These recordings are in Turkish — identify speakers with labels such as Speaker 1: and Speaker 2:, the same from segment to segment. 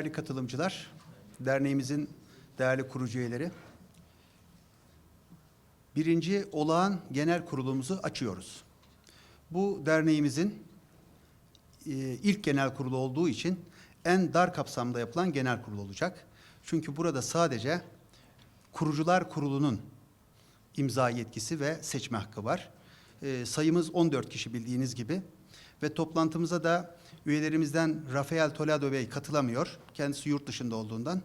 Speaker 1: Değerli katılımcılar, derneğimizin değerli kurucu üyeleri, birinci olağan genel kurulumuzu açıyoruz. Bu derneğimizin e, ilk genel kurulu olduğu için en dar kapsamda yapılan genel kurul olacak. Çünkü burada sadece kurucular kurulunun imza yetkisi ve seçme hakkı var. E, sayımız 14 kişi bildiğiniz gibi ve toplantımıza da üyelerimizden Rafael Toledo Bey katılamıyor. Kendisi yurt dışında olduğundan.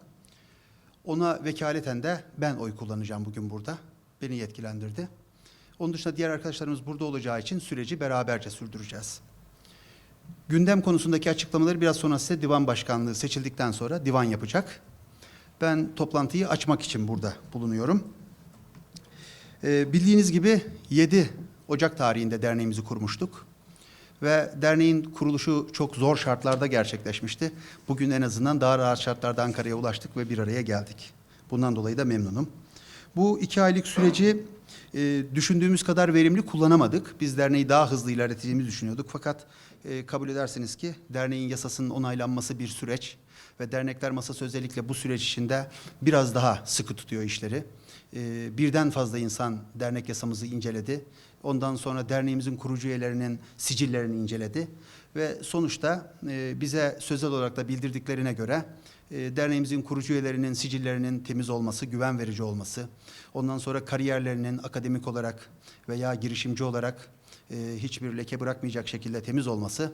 Speaker 1: Ona vekaleten de ben oy kullanacağım bugün burada. Beni yetkilendirdi. Onun dışında diğer arkadaşlarımız burada olacağı için süreci beraberce sürdüreceğiz. Gündem konusundaki açıklamaları biraz sonra size divan başkanlığı seçildikten sonra divan yapacak. Ben toplantıyı açmak için burada bulunuyorum. Ee, bildiğiniz gibi 7 Ocak tarihinde derneğimizi kurmuştuk. Ve derneğin kuruluşu çok zor şartlarda gerçekleşmişti. Bugün en azından daha rahat şartlarda Ankara'ya ulaştık ve bir araya geldik. Bundan dolayı da memnunum. Bu iki aylık süreci e, düşündüğümüz kadar verimli kullanamadık. Biz derneği daha hızlı ilerleteceğimizi düşünüyorduk. Fakat e, kabul edersiniz ki derneğin yasasının onaylanması bir süreç ve dernekler masası özellikle bu süreç içinde biraz daha sıkı tutuyor işleri. E, birden fazla insan dernek yasamızı inceledi. Ondan sonra derneğimizin kurucu üyelerinin sicillerini inceledi ve sonuçta e, bize sözel olarak da bildirdiklerine göre e, derneğimizin kurucu üyelerinin sicillerinin temiz olması, güven verici olması, ondan sonra kariyerlerinin akademik olarak veya girişimci olarak e, hiçbir leke bırakmayacak şekilde temiz olması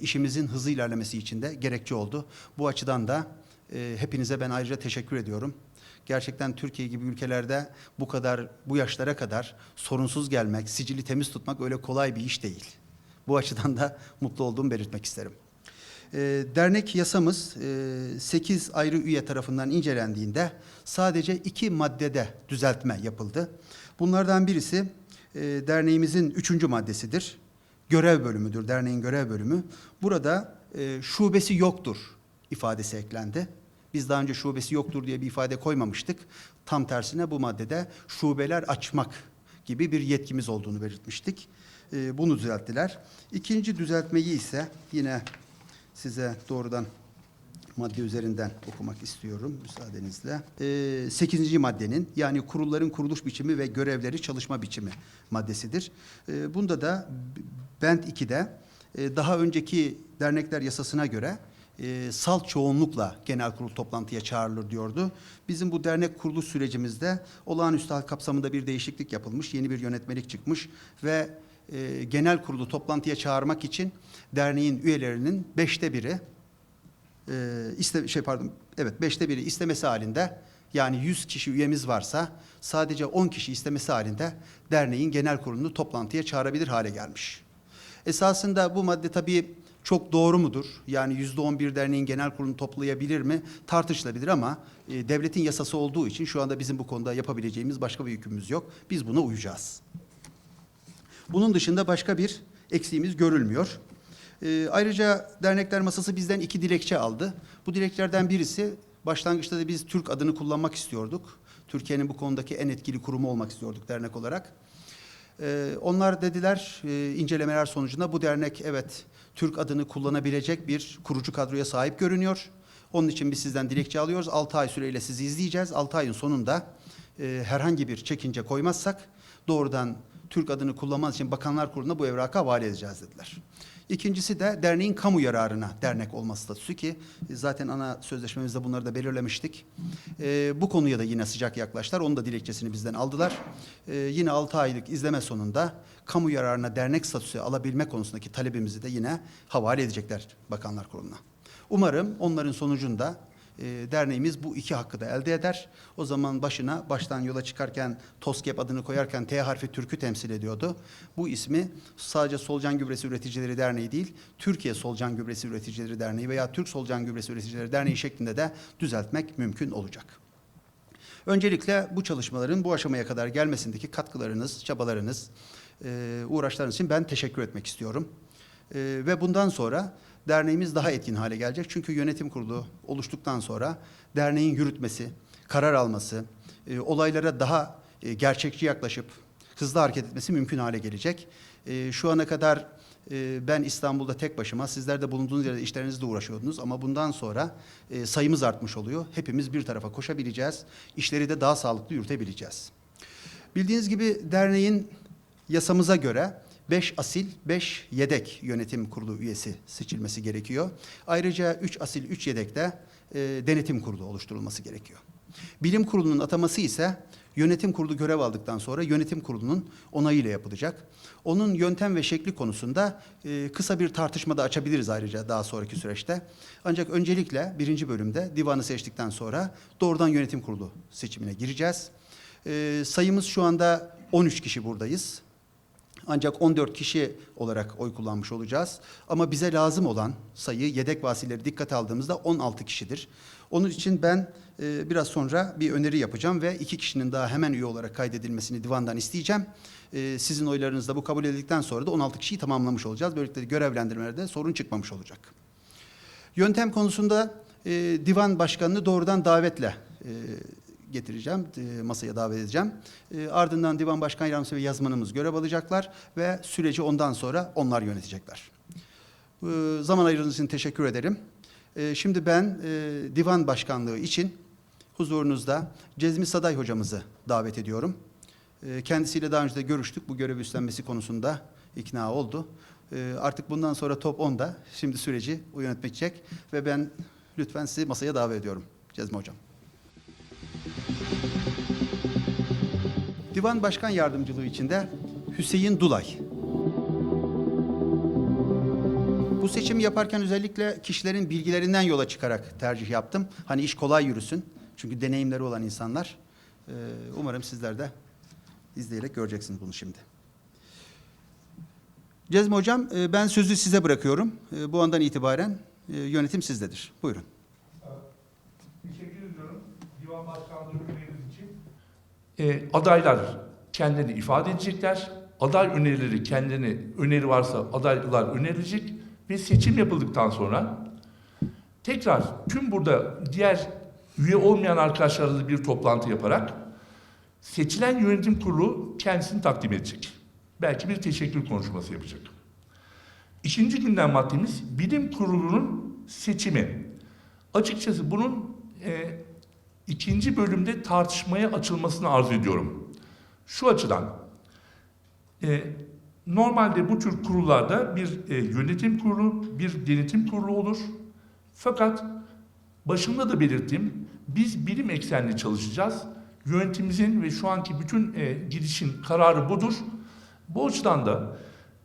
Speaker 1: işimizin hızlı ilerlemesi için de gerekçe oldu. Bu açıdan da hepinize ben ayrıca teşekkür ediyorum. Gerçekten Türkiye gibi ülkelerde bu kadar bu yaşlara kadar sorunsuz gelmek, sicili temiz tutmak öyle kolay bir iş değil. Bu açıdan da mutlu olduğumu belirtmek isterim. E, dernek yasamız e, 8 ayrı üye tarafından incelendiğinde sadece iki maddede düzeltme yapıldı. Bunlardan birisi e, derneğimizin üçüncü maddesidir. Görev bölümüdür, derneğin görev bölümü. Burada e, şubesi yoktur ifadesi eklendi. Biz daha önce şubesi yoktur diye bir ifade koymamıştık. Tam tersine bu maddede şubeler açmak gibi bir yetkimiz olduğunu belirtmiştik. E, bunu düzelttiler. İkinci düzeltmeyi ise yine size doğrudan madde üzerinden okumak istiyorum müsaadenizle. Ee, sekizinci maddenin yani kurulların kuruluş biçimi ve görevleri çalışma biçimi maddesidir. Ee, bunda da bent 2'de e, daha önceki dernekler yasasına göre e, salt çoğunlukla genel kurul toplantıya çağrılır diyordu. Bizim bu dernek kuruluş sürecimizde olağanüstü hal kapsamında bir değişiklik yapılmış, yeni bir yönetmelik çıkmış ve e, genel kurulu toplantıya çağırmak için derneğin üyelerinin beşte biri e, iste, şey pardon evet beşte biri istemesi halinde yani 100 kişi üyemiz varsa sadece 10 kişi istemesi halinde derneğin genel kurulunu toplantıya çağırabilir hale gelmiş. Esasında bu madde tabii çok doğru mudur? Yani yüzde on bir derneğin genel kurulunu toplayabilir mi? Tartışılabilir ama e, devletin yasası olduğu için şu anda bizim bu konuda yapabileceğimiz başka bir hükümümüz yok. Biz buna uyacağız. Bunun dışında başka bir eksiğimiz görülmüyor. Ee, ayrıca dernekler masası bizden iki dilekçe aldı. Bu dilekçelerden birisi başlangıçta da biz Türk adını kullanmak istiyorduk. Türkiye'nin bu konudaki en etkili kurumu olmak istiyorduk dernek olarak. Ee, onlar dediler e, incelemeler sonucunda bu dernek evet Türk adını kullanabilecek bir kurucu kadroya sahip görünüyor. Onun için biz sizden dilekçe alıyoruz. 6 ay süreyle sizi izleyeceğiz. 6 ayın sonunda e, herhangi bir çekince koymazsak doğrudan Türk adını kullanmanız için Bakanlar Kurulu'na bu evraka havale edeceğiz dediler. İkincisi de derneğin kamu yararına dernek olması statüsü ki zaten ana sözleşmemizde bunları da belirlemiştik. Ee, bu konuya da yine sıcak yaklaştılar. Onun da dilekçesini bizden aldılar. Ee, yine 6 aylık izleme sonunda kamu yararına dernek statüsü alabilme konusundaki talebimizi de yine havale edecekler Bakanlar Kurulu'na. Umarım onların sonucunda e, derneğimiz bu iki hakkı da elde eder. O zaman başına baştan yola çıkarken TOSGEP adını koyarken T harfi Türk'ü temsil ediyordu. Bu ismi sadece Solucan Gübresi Üreticileri Derneği değil, Türkiye Solucan Gübresi Üreticileri Derneği veya Türk Solucan Gübresi Üreticileri Derneği şeklinde de düzeltmek mümkün olacak. Öncelikle bu çalışmaların bu aşamaya kadar gelmesindeki katkılarınız, çabalarınız, e, uğraşlarınız için ben teşekkür etmek istiyorum. E, ve bundan sonra derneğimiz daha etkin hale gelecek. Çünkü yönetim kurulu oluştuktan sonra derneğin yürütmesi, karar alması, e, olaylara daha e, gerçekçi yaklaşıp hızlı hareket etmesi mümkün hale gelecek. E, şu ana kadar e, ben İstanbul'da tek başıma, sizler de bulunduğunuz yerde işlerinizle uğraşıyordunuz ama bundan sonra e, sayımız artmış oluyor. Hepimiz bir tarafa koşabileceğiz, işleri de daha sağlıklı yürütebileceğiz. Bildiğiniz gibi derneğin yasamıza göre 5 asil, 5 yedek yönetim kurulu üyesi seçilmesi gerekiyor. Ayrıca 3 asil, 3 yedek de e, denetim kurulu oluşturulması gerekiyor. Bilim kurulunun ataması ise yönetim kurulu görev aldıktan sonra yönetim kurulunun onayıyla yapılacak. Onun yöntem ve şekli konusunda e, kısa bir tartışma da açabiliriz ayrıca daha sonraki süreçte. Ancak öncelikle birinci bölümde divanı seçtikten sonra doğrudan yönetim kurulu seçimine gireceğiz. E, sayımız şu anda 13 kişi buradayız. Ancak 14 kişi olarak oy kullanmış olacağız. Ama bize lazım olan sayı yedek vasileri dikkate aldığımızda 16 kişidir. Onun için ben e, biraz sonra bir öneri yapacağım ve iki kişinin daha hemen üye olarak kaydedilmesini divandan isteyeceğim. E, sizin oylarınızla bu kabul edildikten sonra da 16 kişiyi tamamlamış olacağız. Böylelikle görevlendirmelerde sorun çıkmamış olacak. Yöntem konusunda e, divan başkanını doğrudan davetle e, getireceğim, e, masaya davet edeceğim. E, ardından divan başkan yardımcısı ve yazmanımız görev alacaklar ve süreci ondan sonra onlar yönetecekler. E, zaman ayırdığınız için teşekkür ederim. Şimdi ben divan başkanlığı için huzurunuzda Cezmi Saday hocamızı davet ediyorum. Kendisiyle daha önce de görüştük. Bu görevi üstlenmesi konusunda ikna oldu. Artık bundan sonra top 10'da. Şimdi süreci yönetmeyecek ve ben lütfen sizi masaya davet ediyorum. Cezmi hocam. Divan Başkan Yardımcılığı içinde Hüseyin Dulay. Bu seçimi yaparken özellikle kişilerin bilgilerinden yola çıkarak tercih yaptım. Hani iş kolay yürüsün. Çünkü deneyimleri olan insanlar. Ee, Umarım sizler de izleyerek göreceksiniz bunu şimdi. Cezmi Hocam e, ben sözü size bırakıyorum. E, Bu andan itibaren e, yönetim sizdedir. Buyurun.
Speaker 2: Teşekkür ediyorum divan başkanlığı üyeleriniz için. E, adaylar kendilerini ifade edecekler. Aday önerileri kendilerine öneri varsa adaylar önerilecek ve seçim yapıldıktan sonra tekrar tüm burada diğer üye olmayan arkadaşlarla bir toplantı yaparak seçilen yönetim kurulu kendisini takdim edecek. Belki bir teşekkür konuşması yapacak. İkinci gündem maddemiz bilim kurulunun seçimi. Açıkçası bunun e, ikinci bölümde tartışmaya açılmasını arzu ediyorum. Şu açıdan, e, normalde bu tür kurullarda bir e, yönetim kurulu, bir denetim kurulu olur. Fakat başında da belirttim, biz bilim eksenli çalışacağız. Yönetimimizin ve şu anki bütün e, gidişin kararı budur. Bu açıdan da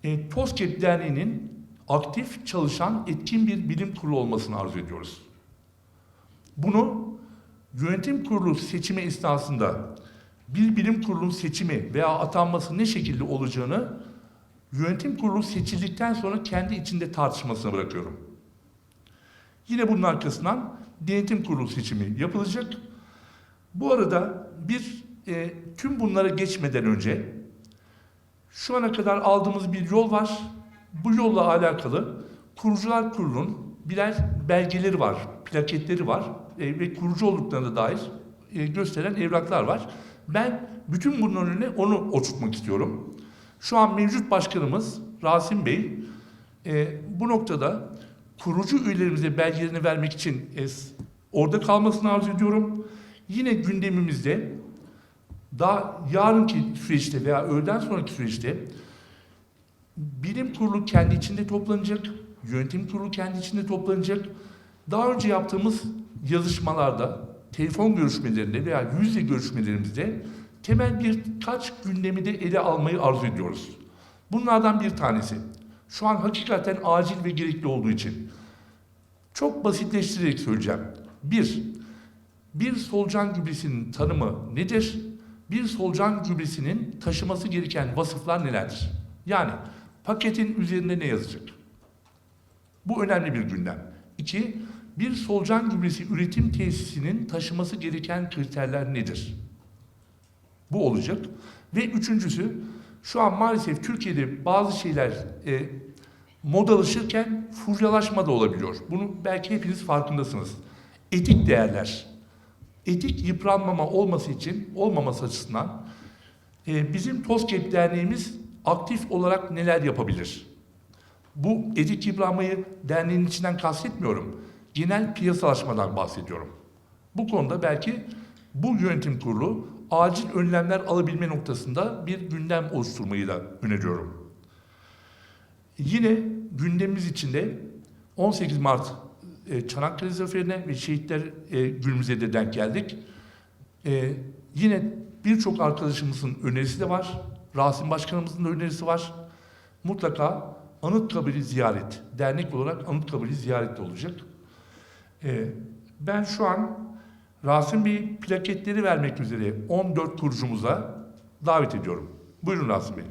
Speaker 2: e, TOSGEB Derneği'nin aktif çalışan etkin bir bilim kurulu olmasını arzu ediyoruz. Bunu yönetim kurulu seçimi esnasında bir bilim kurulunun seçimi veya atanması ne şekilde olacağını yönetim kurulu seçildikten sonra kendi içinde tartışmasına bırakıyorum. Yine bunun arkasından denetim kurulu seçimi yapılacak. Bu arada bir e, tüm bunlara geçmeden önce şu ana kadar aldığımız bir yol var. Bu yolla alakalı kurucular kurulunun birer belgeleri var, plaketleri var e, ve kurucu olduklarına dair e, gösteren evraklar var. Ben bütün bunun önüne onu oturtmak istiyorum. Şu an mevcut başkanımız Rasim Bey e, bu noktada kurucu üyelerimize belgelerini vermek için e, orada kalmasını arzu ediyorum. Yine gündemimizde daha yarınki süreçte veya öğleden sonraki süreçte bilim kurulu kendi içinde toplanacak, yönetim kurulu kendi içinde toplanacak. Daha önce yaptığımız yazışmalarda, telefon görüşmelerinde veya yüz yüze görüşmelerimizde temel birkaç gündemi de ele almayı arzu ediyoruz. Bunlardan bir tanesi. Şu an hakikaten acil ve gerekli olduğu için. Çok basitleştirerek söyleyeceğim. Bir, bir solucan gübresinin tanımı nedir? Bir solucan gübresinin taşıması gereken vasıflar nelerdir? Yani paketin üzerinde ne yazacak? Bu önemli bir gündem. İki, bir solucan gübresi üretim tesisinin taşıması gereken kriterler nedir? Bu olacak. Ve üçüncüsü, şu an maalesef Türkiye'de bazı şeyler e, modalaşırken furyalaşma da olabiliyor. Bunu belki hepiniz farkındasınız. Etik değerler. Etik yıpranmama olması için, olmaması açısından e, bizim TOSGEB Derneğimiz aktif olarak neler yapabilir? Bu edik yıpranmayı derneğin içinden kastetmiyorum. Genel piyasalaşmadan bahsediyorum. Bu konuda belki bu yönetim kurulu acil önlemler alabilme noktasında bir gündem oluşturmayı da öneriyorum. Yine gündemimiz içinde 18 Mart e, Çanakkale Zaferi'ne ve şehitler e, günümüze de denk geldik. E, yine birçok arkadaşımızın önerisi de var. Rasim Başkanımızın da önerisi var. Mutlaka Anıtkabir'i ziyaret, dernek olarak Anıtkabir'i ziyaret de olacak. E, ben şu an Rasim Bey plaketleri vermek üzere 14 kurucumuza davet ediyorum. Buyurun Rasim Bey.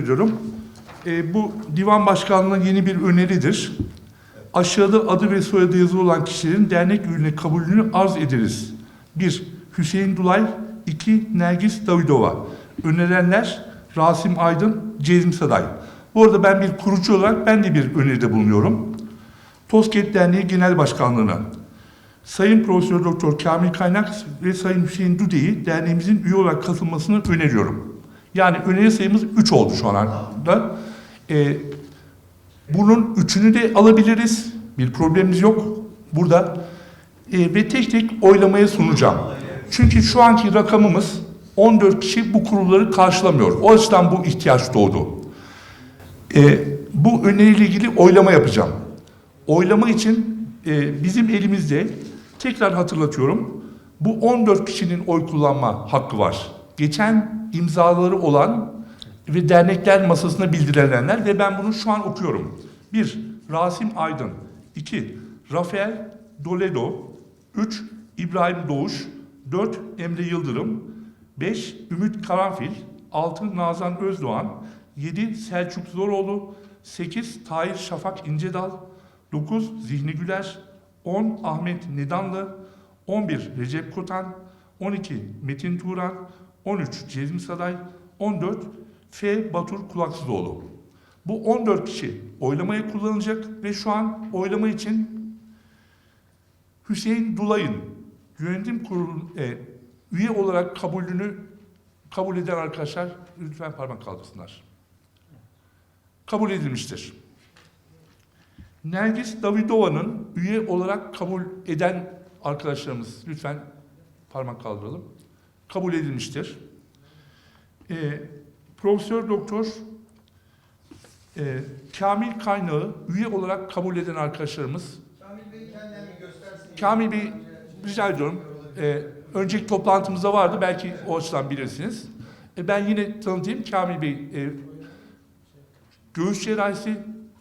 Speaker 2: Ediyorum. Ee, bu divan başkanlığına yeni bir öneridir. Aşağıda adı ve soyadı yazılı olan kişilerin dernek üyeline kabulünü arz ederiz. 1. Hüseyin Dulay 2. Nergis Davidova Önerilenler Rasim Aydın, Cezmi Saday. Bu arada ben bir kurucu olarak ben de bir öneride bulunuyorum. Tosket Derneği Genel Başkanlığı'na Sayın Profesör Doktor Kamil Kaynak ve Sayın Hüseyin Dude'yi derneğimizin üye olarak katılmasını öneriyorum. Yani öneri sayımız 3 oldu şu anda. Ee, bunun üçünü de alabiliriz. Bir problemimiz yok burada. Ee, ve tek tek oylamaya sunacağım. Çünkü şu anki rakamımız 14 kişi bu kurulları karşılamıyor. O açıdan bu ihtiyaç doğdu. Ee, bu öneriyle ilgili oylama yapacağım. Oylama için e, bizim elimizde tekrar hatırlatıyorum. Bu 14 kişinin oy kullanma hakkı var. Geçen imzaları olan ve dernekler masasına bildirilenler ve ben bunu şu an okuyorum. 1. Rasim Aydın 2. Rafael Doledo 3. İbrahim Doğuş 4. Emre Yıldırım 5. Ümit Karanfil 6. Nazan Özdoğan 7. Selçuk Zoroğlu 8. Tahir Şafak İncedal 9. Zihni Güler 10. Ahmet Nedanlı 11. Recep Kotan 12. Metin Turan 13. Cezmi Saday 14. F. Batur Kulaksızoğlu. Bu 14 kişi oylamaya kullanılacak ve şu an oylama için Hüseyin Dulay'ın yönetim kurulu e, üye olarak kabulünü kabul eden arkadaşlar lütfen parmak kaldırsınlar. Kabul edilmiştir. Nergis Davidova'nın üye olarak kabul eden arkadaşlarımız lütfen parmak kaldıralım. Kabul edilmiştir. Ee, Profesör Doktor e, Kamil Kaynağı üye olarak kabul eden arkadaşlarımız
Speaker 3: Kamil Bey kendini göstersin.
Speaker 2: Kamil Bey rica ediyorum. Ee, önceki toplantımızda vardı. Belki o açıdan bilirsiniz. E, ben yine tanıtayım. Kamil Bey e, göğüs cerrahisi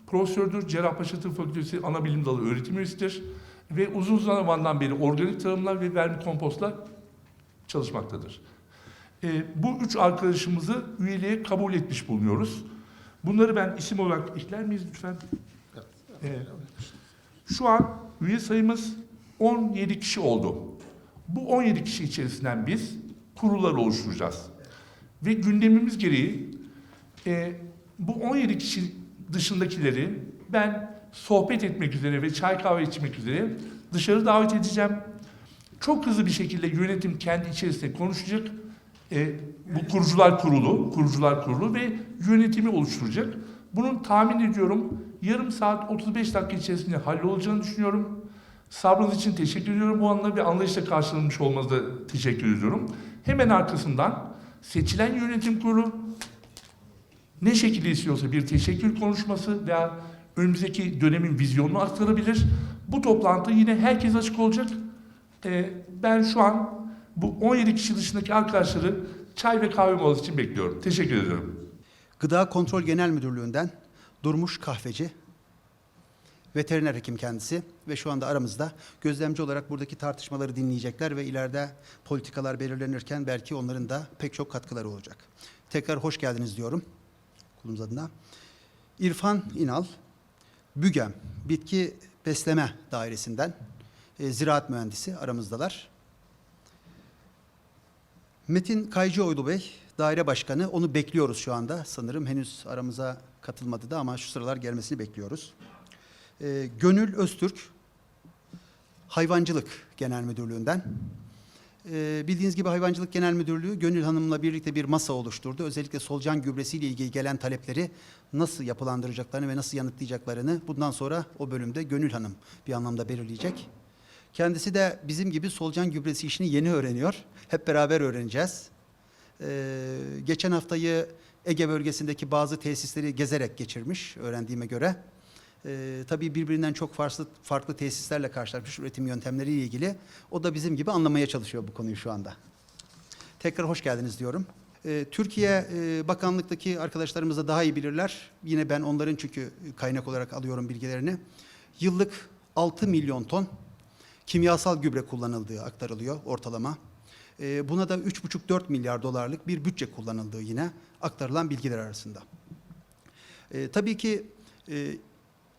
Speaker 2: profesördür. Cerrahpaşa Tıp Fakültesi ana bilim dalı öğretim üyesidir. Ve uzun zamandan beri organik tarımlar ve vermi kompostla çalışmaktadır. E, bu üç arkadaşımızı üyeliğe kabul etmiş bulunuyoruz. Bunları ben isim olarak ekler miyiz lütfen? E, şu an üye sayımız 17 kişi oldu. Bu 17 kişi içerisinden biz kurullar oluşturacağız. Ve gündemimiz gereği e, bu 17 kişi dışındakileri ben sohbet etmek üzere ve çay kahve içmek üzere dışarı davet edeceğim. Çok hızlı bir şekilde yönetim kendi içerisinde konuşacak. E, bu kurucular kurulu, kurucular kurulu ve yönetimi oluşturacak. Bunun tahmin ediyorum yarım saat 35 dakika içerisinde hallolacağını düşünüyorum. Sabrınız için teşekkür ediyorum. Bu anlamda bir anlayışla karşılanmış olmanıza teşekkür ediyorum. Hemen arkasından seçilen yönetim kurulu ne şekilde istiyorsa bir teşekkür konuşması veya önümüzdeki dönemin vizyonunu aktarabilir. Bu toplantı yine herkes açık olacak. Ee, ben şu an bu 17 kişi dışındaki arkadaşları çay ve kahve molası için bekliyorum. Teşekkür ederim.
Speaker 1: Gıda Kontrol Genel Müdürlüğü'nden Durmuş Kahveci, veteriner hekim kendisi ve şu anda aramızda gözlemci olarak buradaki tartışmaları dinleyecekler ve ileride politikalar belirlenirken belki onların da pek çok katkıları olacak. Tekrar hoş geldiniz diyorum kulumuz adına. İrfan İnal, Bügem, Bitki Besleme Dairesi'nden e, ziraat mühendisi aramızdalar. Metin Kaycıoğlu Bey, daire başkanı. Onu bekliyoruz şu anda. Sanırım henüz aramıza katılmadı da ama şu sıralar gelmesini bekliyoruz. Ee, Gönül Öztürk, Hayvancılık Genel Müdürlüğü'nden. Ee, bildiğiniz gibi Hayvancılık Genel Müdürlüğü Gönül Hanım'la birlikte bir masa oluşturdu. Özellikle solucan gübresiyle ilgili gelen talepleri nasıl yapılandıracaklarını ve nasıl yanıtlayacaklarını bundan sonra o bölümde Gönül Hanım bir anlamda belirleyecek. Kendisi de bizim gibi solucan gübresi işini yeni öğreniyor. Hep beraber öğreneceğiz. Ee, geçen haftayı Ege bölgesindeki bazı tesisleri gezerek geçirmiş öğrendiğime göre. Ee, tabii birbirinden çok farklı farklı tesislerle karşılaşmış üretim yöntemleriyle ilgili. O da bizim gibi anlamaya çalışıyor bu konuyu şu anda. Tekrar hoş geldiniz diyorum. Ee, Türkiye e, bakanlıktaki arkadaşlarımız da daha iyi bilirler. Yine ben onların çünkü kaynak olarak alıyorum bilgilerini. Yıllık 6 milyon ton kimyasal gübre kullanıldığı aktarılıyor ortalama. Ee, buna da 3,5-4 milyar dolarlık bir bütçe kullanıldığı yine aktarılan bilgiler arasında. Ee, tabii ki e,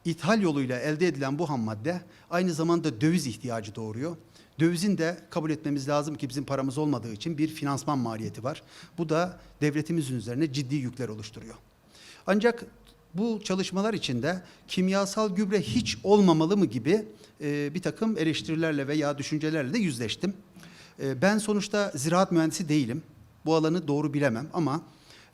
Speaker 1: ithal yoluyla elde edilen bu ham madde aynı zamanda döviz ihtiyacı doğuruyor. Dövizin de kabul etmemiz lazım ki bizim paramız olmadığı için bir finansman maliyeti var. Bu da devletimizin üzerine ciddi yükler oluşturuyor. Ancak bu çalışmalar içinde kimyasal gübre hiç olmamalı mı gibi e, bir takım eleştirilerle veya düşüncelerle de yüzleştim. E, ben sonuçta ziraat mühendisi değilim. Bu alanı doğru bilemem ama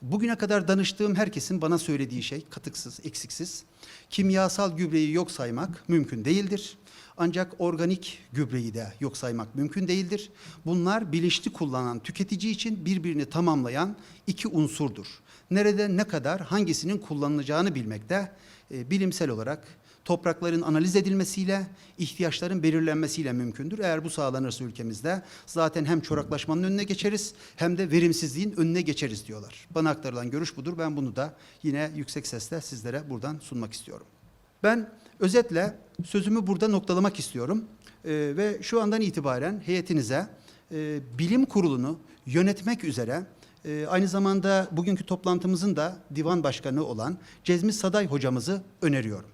Speaker 1: bugüne kadar danıştığım herkesin bana söylediği şey katıksız, eksiksiz. Kimyasal gübreyi yok saymak mümkün değildir. Ancak organik gübreyi de yok saymak mümkün değildir. Bunlar bilinçli kullanan tüketici için birbirini tamamlayan iki unsurdur. Nerede ne kadar hangisinin kullanılacağını bilmek de e, bilimsel olarak toprakların analiz edilmesiyle, ihtiyaçların belirlenmesiyle mümkündür. Eğer bu sağlanırsa ülkemizde zaten hem çoraklaşmanın önüne geçeriz hem de verimsizliğin önüne geçeriz diyorlar. Bana aktarılan görüş budur. Ben bunu da yine yüksek sesle sizlere buradan sunmak istiyorum. Ben özetle sözümü burada noktalamak istiyorum Ee, ve şu andan itibaren heyetinize e, bilim kurulunu yönetmek üzere e, aynı zamanda bugünkü toplantımızın da divan başkanı olan Cezmi Saday hocamızı öneriyorum.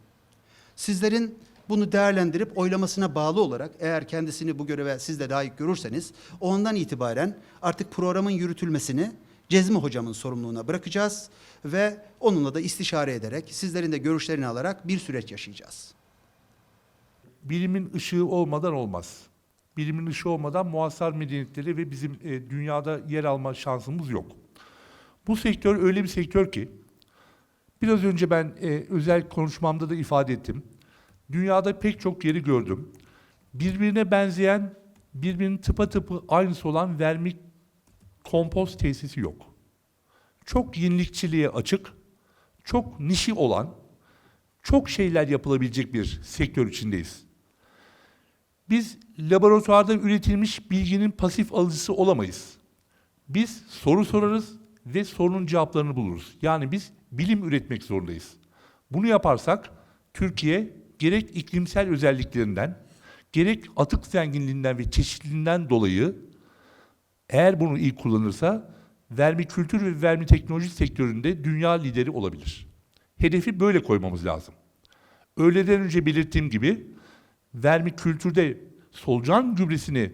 Speaker 1: Sizlerin bunu değerlendirip oylamasına bağlı olarak eğer kendisini bu göreve siz de layık görürseniz o andan itibaren artık programın yürütülmesini Cezmi hocamın sorumluluğuna bırakacağız ve onunla da istişare ederek sizlerin de görüşlerini alarak bir süreç yaşayacağız.
Speaker 2: Bilimin ışığı olmadan olmaz. Bilimin ışığı olmadan muhasar medeniyetleri ve bizim e, dünyada yer alma şansımız yok. Bu sektör öyle bir sektör ki, biraz önce ben e, özel konuşmamda da ifade ettim. Dünyada pek çok yeri gördüm. Birbirine benzeyen, birbirinin tıpatıpı aynısı olan vermik kompost tesisi yok. Çok yenilikçiliğe açık, çok nişi olan, çok şeyler yapılabilecek bir sektör içindeyiz. Biz laboratuvarda üretilmiş bilginin pasif alıcısı olamayız. Biz soru sorarız ve sorunun cevaplarını buluruz. Yani biz bilim üretmek zorundayız. Bunu yaparsak Türkiye gerek iklimsel özelliklerinden, gerek atık zenginliğinden ve çeşitliliğinden dolayı eğer bunu iyi kullanırsa vermi kültür ve vermi teknoloji sektöründe dünya lideri olabilir. Hedefi böyle koymamız lazım. Öğleden önce belirttiğim gibi vermi kültürde solucan gübresini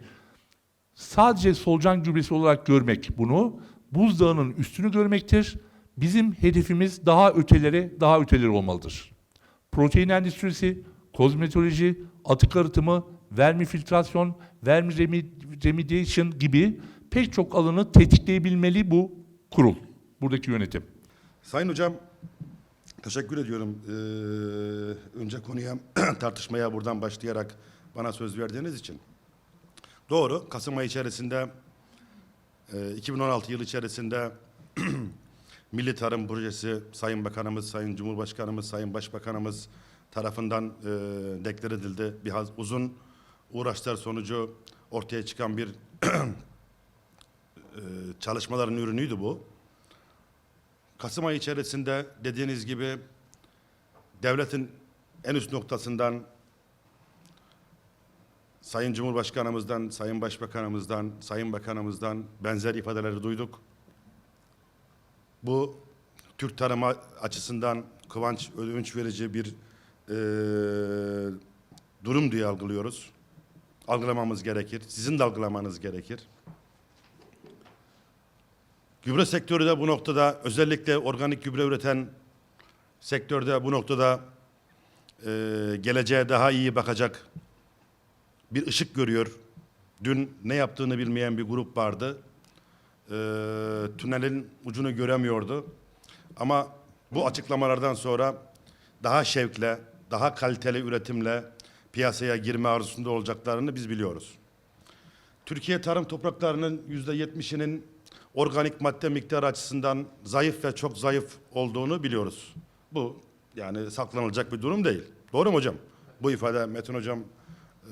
Speaker 2: sadece solucan gübresi olarak görmek bunu buzdağının üstünü görmektir. Bizim hedefimiz daha ötelere, daha öteleri olmalıdır. Protein endüstrisi, kozmetoloji, atık arıtımı, vermi filtrasyon, vermi remediation gibi pek çok alanı tetikleyebilmeli bu kurul, buradaki yönetim.
Speaker 4: Sayın Hocam, teşekkür ediyorum. Ee, önce konuya, tartışmaya buradan başlayarak bana söz verdiğiniz için. Doğru, Kasım ayı içerisinde e, 2016 yılı içerisinde Milli Tarım Projesi Sayın Bakanımız, Sayın Cumhurbaşkanımız, Sayın Başbakanımız tarafından e, deklar edildi. Bir haz- uzun uğraşlar sonucu ortaya çıkan bir e, çalışmaların ürünüydü bu. Kasım ayı içerisinde dediğiniz gibi devletin en üst noktasından Sayın Cumhurbaşkanımızdan, Sayın Başbakanımızdan, Sayın Bakanımızdan benzer ifadeleri duyduk. Bu Türk tarımı açısından kıvanç övünç verici bir eee, durum diye algılıyoruz. Algılamamız gerekir. Sizin de algılamanız gerekir. Gübre sektörü de bu noktada özellikle organik gübre üreten sektörde bu noktada eee, geleceğe daha iyi bakacak bir ışık görüyor. Dün ne yaptığını bilmeyen bir grup vardı. Eee, tünelin ucunu göremiyordu. Ama bu açıklamalardan sonra daha şevkle, daha kaliteli üretimle piyasaya girme arzusunda olacaklarını biz biliyoruz. Türkiye tarım topraklarının yüzde yetmişinin organik madde miktarı açısından zayıf ve çok zayıf olduğunu biliyoruz. Bu yani saklanılacak bir durum değil. Doğru mu hocam? Bu ifade Metin hocam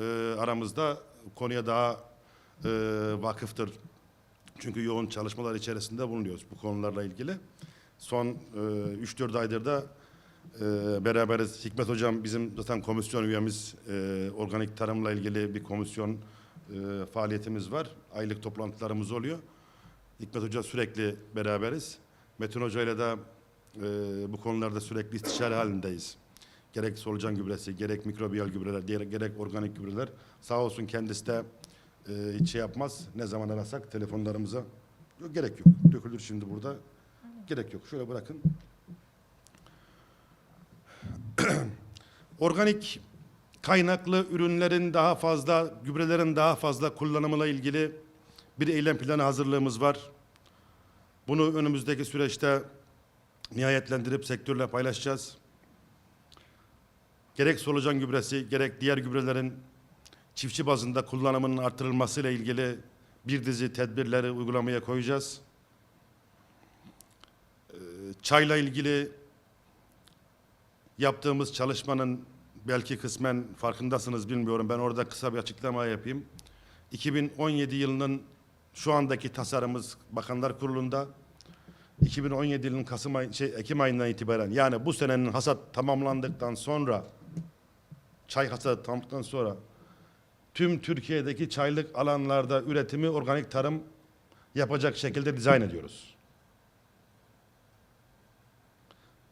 Speaker 4: e, aramızda konuya daha e, vakıftır. Çünkü yoğun çalışmalar içerisinde bulunuyoruz bu konularla ilgili. Son e, 3-4 aydır da e, beraberiz. Hikmet Hocam bizim zaten komisyon üyemiz. E, organik tarımla ilgili bir komisyon e, faaliyetimiz var. Aylık toplantılarımız oluyor. Hikmet Hoca sürekli beraberiz. Metin Hoca ile de e, bu konularda sürekli istişare halindeyiz. Gerek solucan gübresi, gerek mikrobiyal gübreler, diğer- gerek organik gübreler. Sağ olsun kendisi de e, hiç şey yapmaz. Ne zaman arasak telefonlarımıza. Yok, gerek yok. Dökülür şimdi burada. Gerek yok. Şöyle bırakın. Organik kaynaklı ürünlerin daha fazla, gübrelerin daha fazla kullanımıyla ilgili bir eylem planı hazırlığımız var. Bunu önümüzdeki süreçte nihayetlendirip sektörle paylaşacağız. Gerek solucan gübresi, gerek diğer gübrelerin çiftçi bazında kullanımının artırılmasıyla ilgili bir dizi tedbirleri uygulamaya koyacağız. Ee, Çayla ilgili yaptığımız çalışmanın belki kısmen farkındasınız bilmiyorum. Ben orada kısa bir açıklama yapayım. 2017 yılının şu andaki tasarımız Bakanlar Kurulu'nda 2017 yılının Kasım ay, şey, Ekim ayından itibaren yani bu senenin hasat tamamlandıktan sonra çay hasadı tamamlandıktan sonra tüm Türkiye'deki çaylık alanlarda üretimi organik tarım yapacak şekilde dizayn ediyoruz.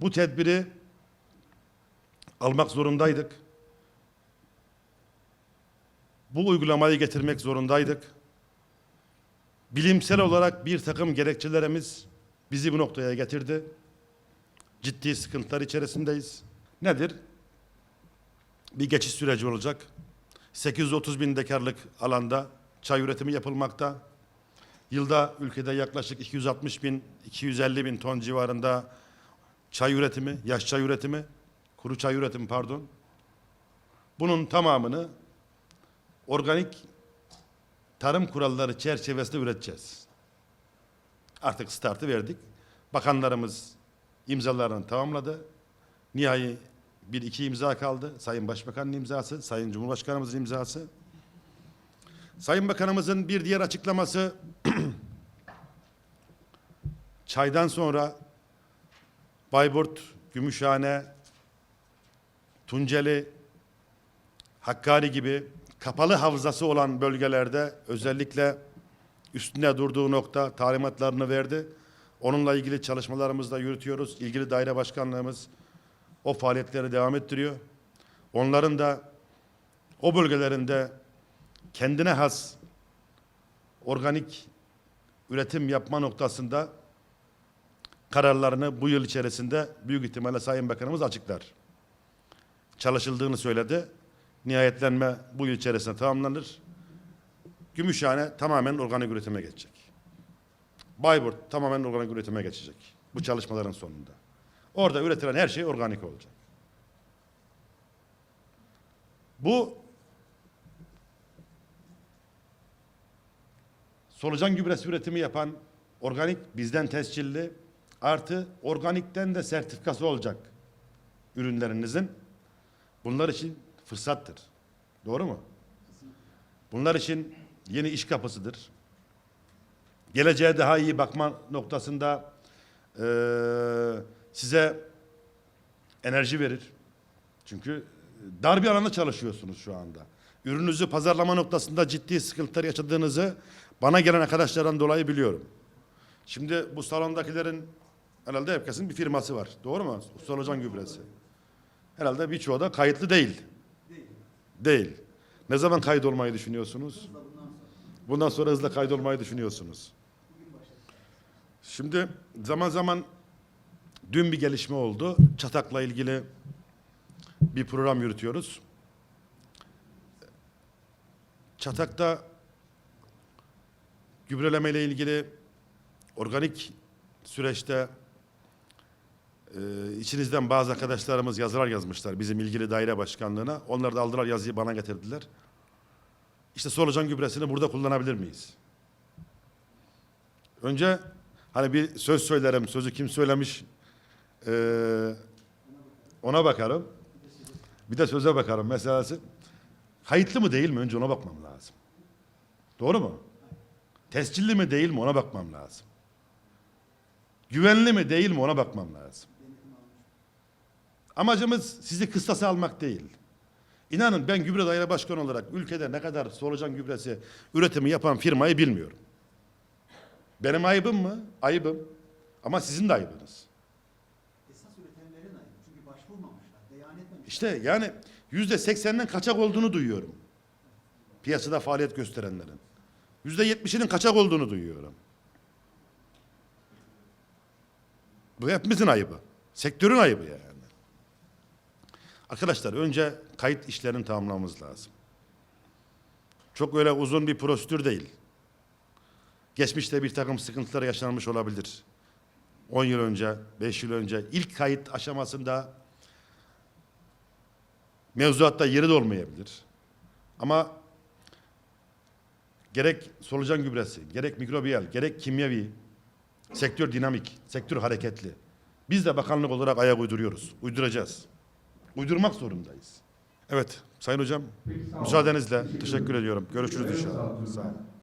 Speaker 4: Bu tedbiri almak zorundaydık. Bu uygulamayı getirmek zorundaydık. Bilimsel olarak bir takım gerekçelerimiz bizi bu noktaya getirdi. Ciddi sıkıntılar içerisindeyiz. Nedir? Bir geçiş süreci olacak. 830 bin dekarlık alanda çay üretimi yapılmakta. Yılda ülkede yaklaşık 260 bin, 250 bin ton civarında çay üretimi, yaş çay üretimi, kuru çay üretimi pardon. Bunun tamamını organik tarım kuralları çerçevesinde üreteceğiz. Artık startı verdik. Bakanlarımız imzalarını tamamladı. Nihai bir iki imza kaldı. Sayın Başbakan'ın imzası, Sayın Cumhurbaşkanımızın imzası. Sayın Bakanımızın bir diğer açıklaması çaydan sonra Bayburt, Gümüşhane, Tunceli, Hakkari gibi kapalı havzası olan bölgelerde özellikle üstünde durduğu nokta talimatlarını verdi. Onunla ilgili çalışmalarımızı da yürütüyoruz. İlgili daire başkanlığımız o faaliyetleri devam ettiriyor. Onların da o bölgelerinde kendine has organik üretim yapma noktasında kararlarını bu yıl içerisinde büyük ihtimalle Sayın Bakanımız açıklar. Çalışıldığını söyledi. Nihayetlenme bu yıl içerisinde tamamlanır. Gümüşhane tamamen organik üretime geçecek. Bayburt tamamen organik üretime geçecek. Bu çalışmaların sonunda. Orada üretilen her şey organik olacak. Bu solucan gübresi üretimi yapan organik bizden tescilli artı organikten de sertifikası olacak ürünlerinizin bunlar için fırsattır. Doğru mu? Bunlar için yeni iş kapısıdır. Geleceğe daha iyi bakma noktasında eee, size enerji verir. Çünkü dar bir alanda çalışıyorsunuz şu anda. Ürününüzü pazarlama noktasında ciddi sıkıntılar yaşadığınızı bana gelen arkadaşlardan dolayı biliyorum. Şimdi bu salondakilerin herhalde herkesin bir firması var. Doğru mu? Solucan gübresi. Herhalde birçoğu da kayıtlı değil. Değil. Ne zaman kaydolmayı düşünüyorsunuz? Bundan sonra hızla kaydolmayı düşünüyorsunuz. Şimdi zaman zaman dün bir gelişme oldu. Çatak'la ilgili bir program yürütüyoruz. Çatak'ta gübreleme ile ilgili organik süreçte e, içinizden bazı arkadaşlarımız yazılar yazmışlar bizim ilgili daire başkanlığına. Onlar da aldılar yazıyı bana getirdiler. İşte solucan gübresini burada kullanabilir miyiz? Önce hani bir söz söylerim, sözü kim söylemiş ee, ona bakarım. Bir de söze bakarım meselesi. Kayıtlı mı değil mi önce ona bakmam lazım. Doğru mu? Tescilli mi değil mi ona bakmam lazım. Güvenli mi değil mi ona bakmam lazım. Amacımız sizi kıstasa almak değil. İnanın ben gübre daire başkanı olarak ülkede ne kadar solucan gübresi üretimi yapan firmayı bilmiyorum. Benim ayıbım mı? Ayıbım. Ama sizin de ayıbınız. İşte yani yüzde seksenden kaçak olduğunu duyuyorum. Piyasada faaliyet gösterenlerin. Yüzde yetmişinin kaçak olduğunu duyuyorum. Bu hepimizin ayıbı. Sektörün ayıbı yani. Arkadaşlar önce kayıt işlerini tamamlamamız lazım. Çok öyle uzun bir prosedür değil. Geçmişte bir takım sıkıntılar yaşanmış olabilir. 10 yıl önce, 5 yıl önce ilk kayıt aşamasında mevzuatta yeri de olmayabilir. Ama gerek solucan gübresi, gerek mikrobiyal, gerek kimyevi, sektör dinamik, sektör hareketli. Biz de bakanlık olarak ayak uyduruyoruz, uyduracağız. Uydurmak zorundayız. Evet, Sayın Hocam,
Speaker 2: Peki,
Speaker 4: müsaadenizle teşekkür ediyorum. Görüşürüz inşallah. Sağ olun.